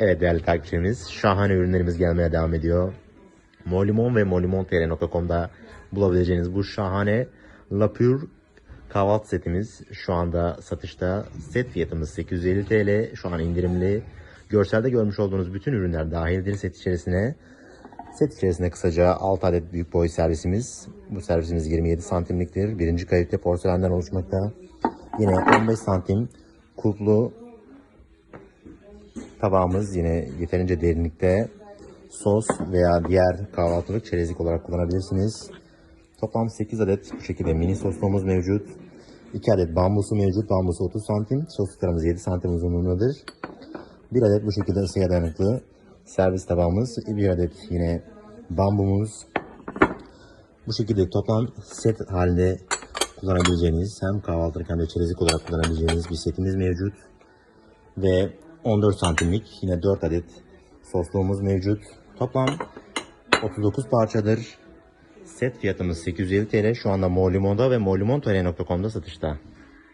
Evet değerli takipçilerimiz, şahane ürünlerimiz gelmeye devam ediyor. Molimon ve molimontr.com'da bulabileceğiniz bu şahane La Pure kahvaltı setimiz şu anda satışta. Set fiyatımız 850 TL. Şu an indirimli. Görselde görmüş olduğunuz bütün ürünler dahildir set içerisine. Set içerisinde kısaca 6 adet büyük boy servisimiz. Bu servisimiz 27 santimliktir. Birinci kalite porselenden oluşmakta. Yine 15 santim kulplu tabağımız yine yeterince derinlikte sos veya diğer kahvaltılık çerezlik olarak kullanabilirsiniz. Toplam 8 adet bu şekilde mini sosluğumuz mevcut. 2 adet bambusu mevcut. Bambusu 30 santim. Sosluklarımız 7 santim uzunluğundadır. 1 adet bu şekilde ısıya dayanıklı servis tabağımız. 1 adet yine bambumuz. Bu şekilde toplam set halinde kullanabileceğiniz hem kahvaltılık hem de çerezlik olarak kullanabileceğiniz bir setimiz mevcut ve 14 santimlik yine 4 adet sosluğumuz mevcut. Toplam 39 parçadır. Set fiyatımız 850 TL. Şu anda Molimon'da ve molimontl.com'da satışta.